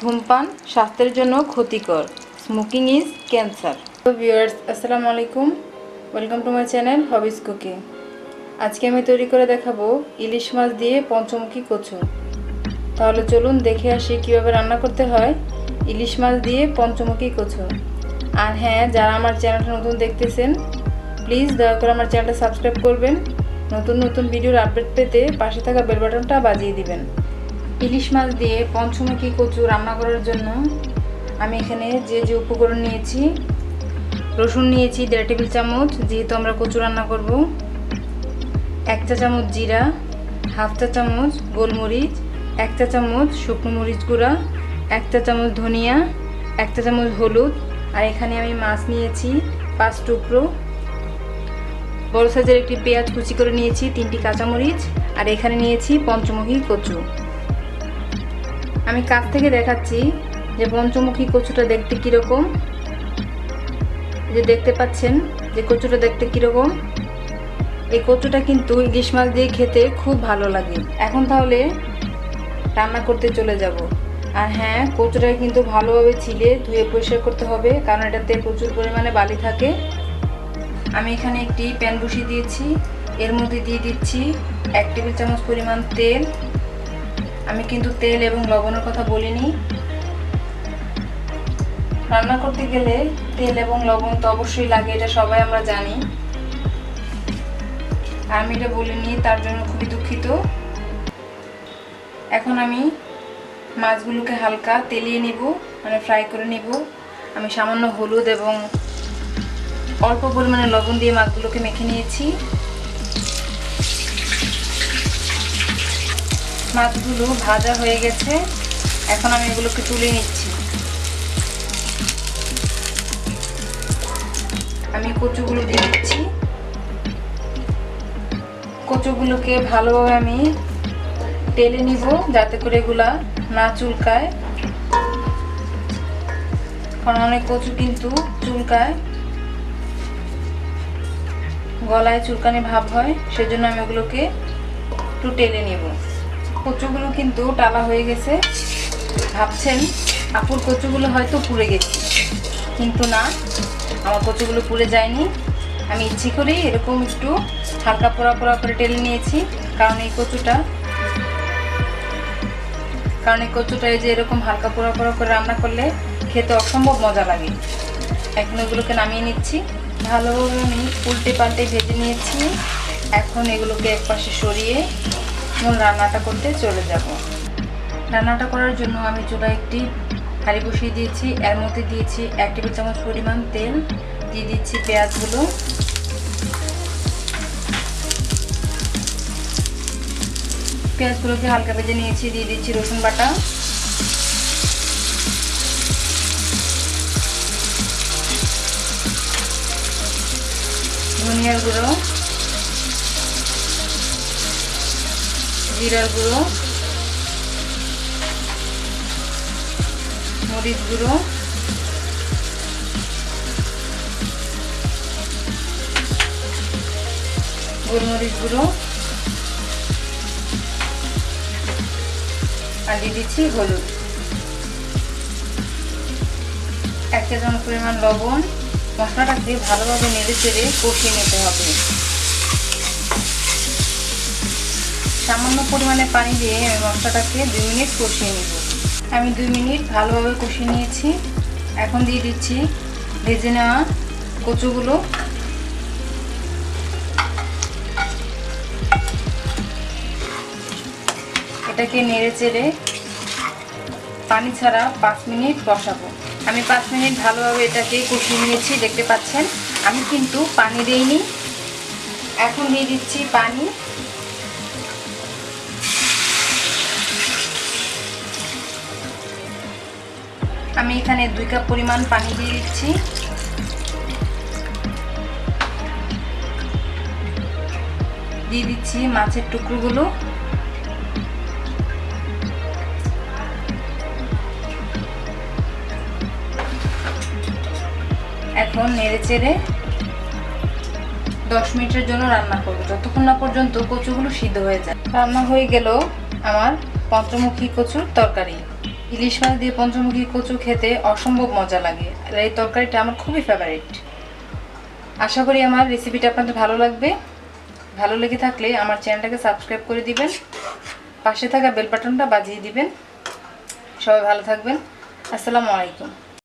ধূমপান স্বাস্থ্যের জন্য ক্ষতিকর। স্মোকিং ইজ ক্যান্সার তো ভিউয়ার্স আসসালামু আলাইকুম। Welcome to my channel hobbies cooking আজকে আমি তৈরি করে দেখাবো ইলিশ মাছ দিয়ে পঞ্চমুখী কচু। তাহলে চলুন দেখে আসি কীভাবে রান্না করতে হয় ইলিশ মাছ দিয়ে পঞ্চমুখী কচু। আর হ্যাঁ যারা আমার চ্যানেলটা নতুন দেখতেছেন প্লিজ দয়া করে আমার চ্যানেলটা সাবস্ক্রাইব করবেন। নতুন নতুন ভিডিওর আপডেট পেতে পাশে থাকা বেল বাটনটা বাজিয়ে দিবেন। ইলিশ মাছ দিয়ে পঞ্চমুখী কচু রান্না করার জন্য আমি এখানে যে যে উপকরণ নিয়েছি, রসুন নিয়েছি দেড় টেবিল চামচ, যেহেতু আমরা কচু রান্না করব। এক চা চামচ জিরা, হাফ চা চামচ গোলমরিচ, এক চা চামচ শুকনো মরিচ গুঁড়া, এক চা চামচ ধনিয়া, এক চা চামচ হলুদ, আর এখানে আমি মাছ নিয়েছি পাঁচ টুকরো। বড় সাইজের একটি পেঁয়াজ কুচি করে নিয়েছি তিনটি কাঁচামরিচ, আর এখানে নিয়েছি পঞ্চমুখী কচু। আমি কাছ থেকে দেখাচ্ছি যে পঞ্চমুখী কচুটা দেখতে কীরকম। যে দেখতে পাচ্ছেন যে কচুটা দেখতে কীরকম। এই কচুটা কিন্তু ইলিশ মাছ দিয়ে খেতে খুব ভালো লাগে। এখন তাহলে রান্না করতে চলে যাব। আর হ্যাঁ কচুটাকে কিন্তু ভালোভাবে ছিলে ধুয়ে পরিষ্কার করতে হবে, কারণ এটাতে প্রচুর পরিমাণে বালি থাকে। আমি এখানে একটি প্যান বসিয়ে দিয়েছি। এর মধ্যে দিয়ে দিচ্ছি এক টেবিল চামচ পরিমাণ তেল। আমি কিন্তু তেল এবং লবণের কথা বলিনি। রান্না করতে গেলে তেল এবং লবণ তো অবশ্যই লাগে, এটা সবাই আমরা জানি। আমি এটা বলিনি, তার জন্য খুবই দুঃখিত। এখন আমি মাছগুলোকে হালকা তেলিয়ে নিব মানে ফ্রাই করে নিব। আমি সামান্য হলুদ এবং অল্প পরিমাণে লবণ দিয়ে মাছগুলোকে মেখে নিয়েছি। মাছগুলো ভাজা হয়ে গেছে। এখন আমি এগুলোকে তুলে নিচ্ছি। আমি কচুগুলো দিয়ে দিচ্ছি। কচুগুলোকে ভালোভাবে আমি তেলে নিব যাতে করে এগুলা না চুলকায়। কারণ অনেক কচু কিন্তু চুলকায়। গলায় চুলকানি ভাব হয়, সেজন্য আমি ওগুলোকে একটু টেলে নেব। কচুগুলো কিন্তু টালা হয়ে গেছে। ভাবছেন, আপুর কচুগুলো হয়তো পুড়ে গেছে। কিন্তু না, আমার কচুগুলো পুড়ে যায়নি। আমি ইচ্ছে করেই এরকম একটু হালকা পোড়া পোড়া করে টেলে নিয়েছি, কারণ এই কচুটা, কারণ এই কচুটা এই যে এরকম হালকা পোড়া পোড়া করে রান্না করলে খেতে অসম্ভব মজা লাগে। এখন এগুলোকে নামিয়ে নিচ্ছি। ভালোভাবে আমি উল্টে পাল্টে ভেজে নিয়েছি। এখন এগুলোকে একপাশে সরিয়ে মূল রান্নাটা করতে চলে যাব। রান্নাটা করার জন্য আমি চুলা একটি হাঁড়ি বসিয়ে দিয়েছি। এর মধ্যে দিয়েছি এক টেবিল চামচ পরিমাণ তেল, দিয়ে দিচ্ছি পেঁয়াজগুলো। পেঁয়াজগুলোকে হালকা ভেজে নিয়েছি, দিয়ে দিচ্ছি রসুন বাটা। ধনিয়ার গুঁড়ো। জিরার গুঁড়ো মরিচ গুঁড়ো, গোলমরিচ গুঁড়ো আর দিয়ে দিচ্ছি হলুদ। এক চামচ পরিমাণ লবণ। মশলাটাকে ভালোভাবে নেড়ে চেড়ে কষিয়ে নিতে হবে। সামান্য পরিমাণে পানি দিয়ে আমি মশলাটাকে দুই মিনিট কষিয়ে নিব। আমি দুই মিনিট ভালোভাবে কষিয়ে নিয়েছি। এখন দিয়ে দিচ্ছি ভেজে নেওয়া কচুগুলো। এটাকে নেড়ে চেড়ে পানি ছাড়া পাঁচ মিনিট বসাবো। আমি পাঁচ মিনিট ভালোভাবে এটাকে কষিয়ে নিয়েছি, দেখতে পাচ্ছেন? আমি কিন্তু পানি দিইনি। এখন দিয়ে দিচ্ছি পানি। আমি এখানে দুই কাপ পরিমাণ পানি দিয়ে দিচ্ছি। দিয়ে দিচ্ছি মাছের টুকরোগুলো। এখন নেড়ে চেড়ে দশ মিনিটের জন্য রান্না করব। যতক্ষণ না পর্যন্ত কচুগুলো সিদ্ধ হয়ে যায়। রান্না হয়ে গেল আমার পঞ্চমুখী কচুর তরকারি। ইলিশ মাছ দিয়ে পঞ্চমুখী কচু খেতে অসম্ভব মজা লাগে। আর এই তরকারিটা আমার খুবই ফেভারিট আশা করি আমার রেসিপিটা আপনাদের ভালো লাগবে। ভালো লেগে থাকলে আমার চ্যানেলটাকে সাবস্ক্রাইব করে দিবেন। পাশে থাকা বেল বাটনটা বাজিয়ে দিবেন। সবাই ভালো থাকবেন। আসসালামু আলাইকুম।